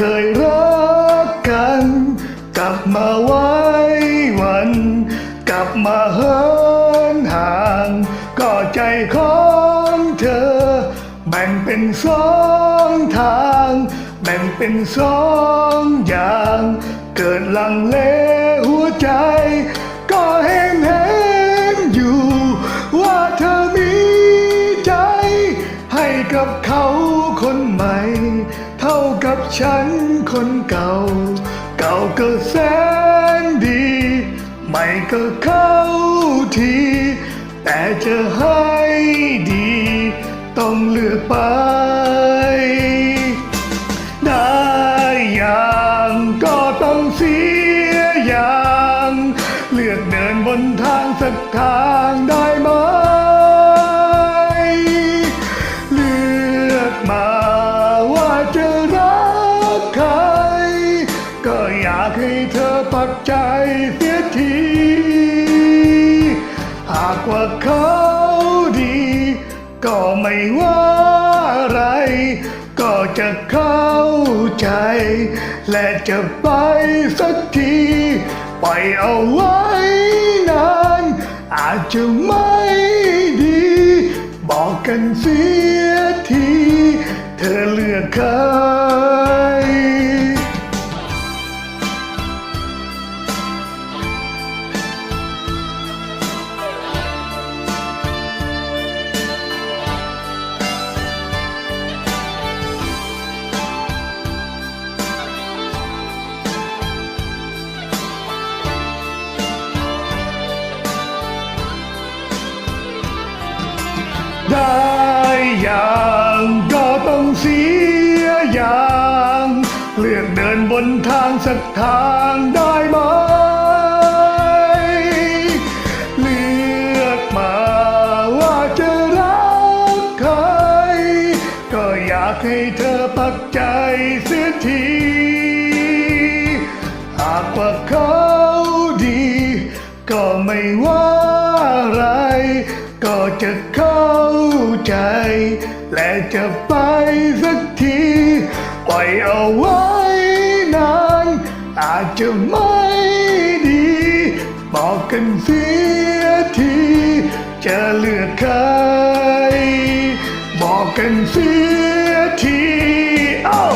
เคยรักกัน กลับมาไว้วัน กลับมาเหินห่าง ก็ใจของเธอ แบ่งเป็นสองทาง แบ่งเป็นสองอย่าง เกิดลังเลหัวใจ ก็เห็นเห็นอยู่ ว่าเธอมีใจ ให้กับเขา กับฉันคนเก่า เก่าก็แสนดีใหม่ก็เข้าที แต่จะให้ดี ต้องเลือกไป ได้อย่างก็ต้องเสียอย่าง เลือกเดินบนทางสักทางได้ไหมากให้เธอปักใจเสียที หากว่าเขาดี ก็ไม่ว่าอะไร ก็จะเข้าใจ และจะไปสักทีปล่อยเอาไว้นาน อาจจะไม่ดี บอกกันเสียที เธอเลือกใคร ได้อย่างก็ต้องเสียอย่าง เลือกเดินบนทางสักทางได้ไหม เลือกมาว่าจะรักใคร ก็อยากให้เธอปักใจเสียที หากว่าเขาดี ก็ไม่ว่าอะไร ก็จะเข้าใจ และจะไปสักทีปล่อยเอาไว้นานอาจจะไม่ดี บอกกันเสียที จะเลือกใคร บอกกันเสียทีเอ้า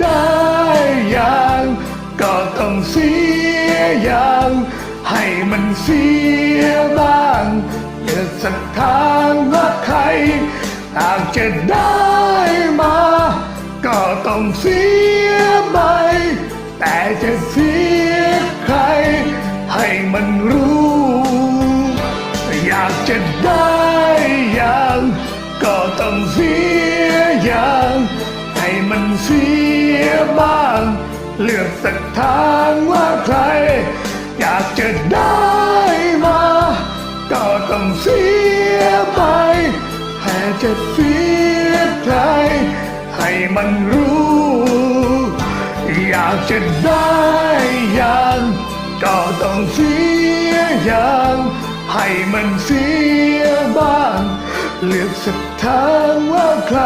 ได้อย่างก็ต้องเสียอย่าง ให้มันเสียบ้าง เลือกสักทางว่าใครหากจะได้มา ก็ต้องเสียไปแต่จะเสียใคร ให้มันรู้ อยากจะได้อย่าง ก็ต้องเสียอย่าง ให้มันเสียบ้าง เลือกสักทางว่าใคร อยากจะได้ ก็ต้องเสียไปแต่จะเสียใครให้มันรู้ อยากจะได้อย่างก็ต้องเสียอย่างให้มันเสียบ้าง เลือกสักทางว่าใคร